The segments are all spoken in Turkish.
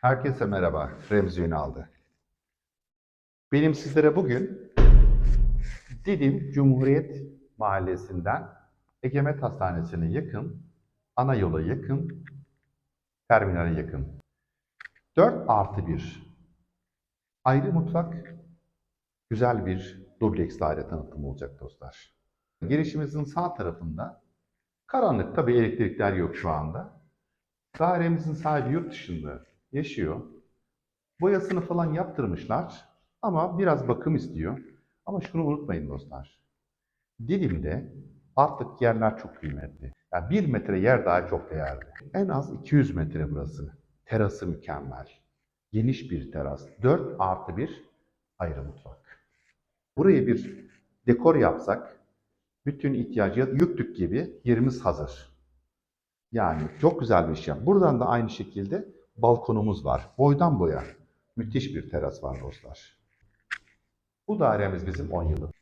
Herkese merhaba, Remzi Ünal'dı. Benim sizlere bugün Didim Cumhuriyet Mahallesi'nden Egemet Hastanesi'ne yakın, ana yola yakın, terminale yakın. 4 artı 1 ayrı mutfak, güzel bir dubleks daire tanıtımı olacak dostlar. Girişimizin sağ tarafında karanlık, tabii elektrikler yok şu anda. Dairemizin sahibi yurt dışında yaşıyor. Boyasını falan yaptırmışlar ama biraz bakım istiyor. Ama şunu unutmayın dostlar. Didim'de artık yerler çok kıymetli. Yani bir metre yer daha çok değerli. En az 200 metre burası. Terası mükemmel. Geniş bir teras. 4 artı 1 ayrı mutfak. Buraya bir dekor yapsak bütün ihtiyacı yüktük gibi yerimiz hazır. Yani çok güzel bir şey. Buradan da aynı şekilde balkonumuz var. Boydan boya. Müthiş bir teras var dostlar. Bu dairemiz bizim 10 yıllık.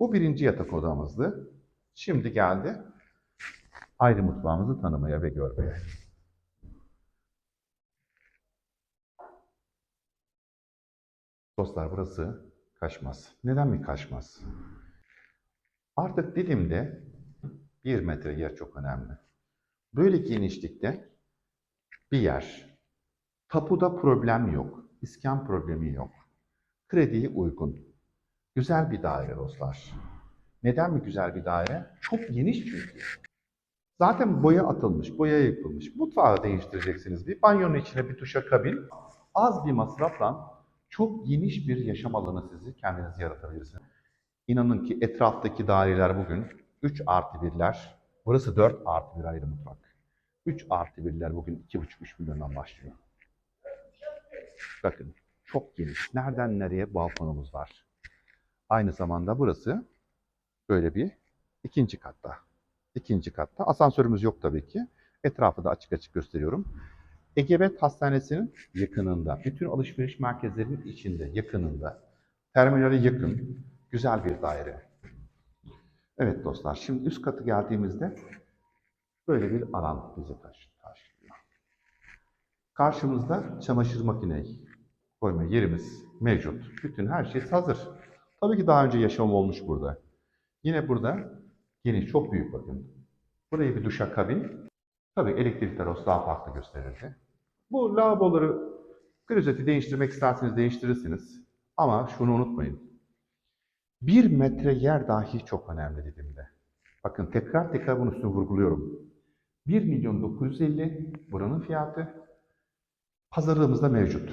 Bu birinci yatak odamızdı. Şimdi geldi ayrı mutfağımızı tanımaya ve görmeye. Dostlar burası kaçmaz. Neden mi kaçmaz? Artık Didim'de bir metre yer çok önemli. Böyle genişlikte bir yer. Tapuda problem yok. İskan problemi yok. Krediye uygun. Güzel bir daire dostlar. Neden mi güzel bir daire? Çok geniş çünkü. Zaten boya atılmış, boya yapılmış. Mutfağı değiştireceksiniz. Bir banyonun içine bir duşakabin. Az bir masrafla çok geniş bir yaşam alanı sizi kendiniz yaratabilirsiniz. İnanın ki etraftaki daireler bugün 3 artı 1'ler, burası 4 artı 1 ayrı mutfak. 3 artı 1'ler bugün 2,5-3 milyondan başlıyor. Bakın çok geniş. Nereden nereye balkonumuz var. Aynı zamanda burası böyle bir ikinci katta. İkinci katta. Asansörümüz yok tabii ki. Etrafı da açık açık gösteriyorum. Egebet Hastanesi'nin yakınında, bütün alışveriş merkezlerinin içinde, yakınında, terminale yakın, güzel bir daire. Evet dostlar, şimdi üst katı geldiğimizde böyle bir alan bizi karşı- karşılıyor. Karşımızda çamaşır makine koyma yerimiz mevcut. Bütün her şey hazır. Tabii ki daha önce yaşam olmuş burada. Yine burada geniş, çok büyük bakın. Burayı bir duşakabin. Tabii elektrik teros daha farklı gösterirdi. Bu lavaboları, klozeti değiştirmek isterseniz değiştirirsiniz. Ama şunu unutmayın. Bir metre yer dahi çok önemli dediğimde. Bakın tekrar tekrar bunun üstüne vurguluyorum. 1 milyon 950 buranın fiyatı. Pazarlığımızda mevcut.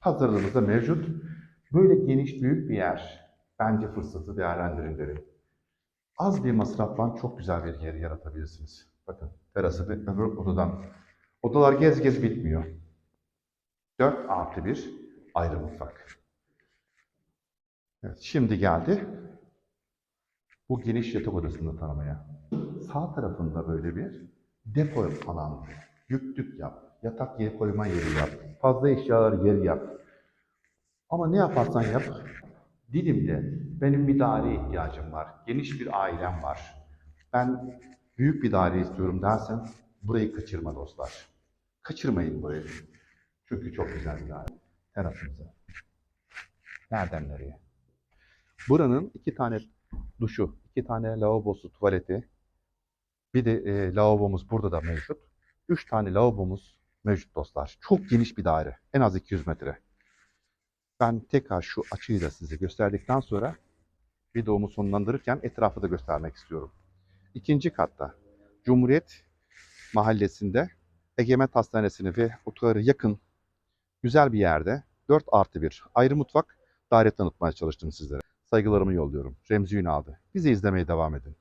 Pazarlığımızda mevcut. Böyle geniş büyük bir yer. Bence fırsatı değerlendirin derim. Az bir masrafla çok güzel bir yer yaratabilirsiniz. Bakın terası ve öbür odadan. Odalar gez gez bitmiyor. 4 artı 1 ayrı mutfak. Evet, şimdi geldi bu geniş yatak odasını tanımaya. Sağ tarafında böyle bir depo alan, yüklük yap, yatak yeri koyma yeri yap, fazla eşyalar yeri yap. Ama ne yaparsan yap, Dilim'de benim bir daireye ihtiyacım var, geniş bir ailem var. Ben büyük bir daire istiyorum dersen burayı kaçırma dostlar. Kaçırmayın burayı. Çünkü çok güzel bir daire. Terasımıza. Nereden nereye? Buranın iki tane duşu, iki tane lavabosu, tuvaleti, bir de e, lavabomuz burada da mevcut. Üç tane lavabomuz mevcut dostlar. Çok geniş bir daire. En az 200 metre. Ben tekrar şu açıyı da size gösterdikten sonra videomu sonlandırırken etrafı da göstermek istiyorum. İkinci katta Cumhuriyet Mahallesi'nde Egemet Hastanesi'ni ve otogarı yakın güzel bir yerde 4 artı 1 ayrı mutfak daire tanıtmaya çalıştım sizlere. Saygılarımı yolluyorum. Remzi Ünal'dı. Bizi izlemeye devam edin.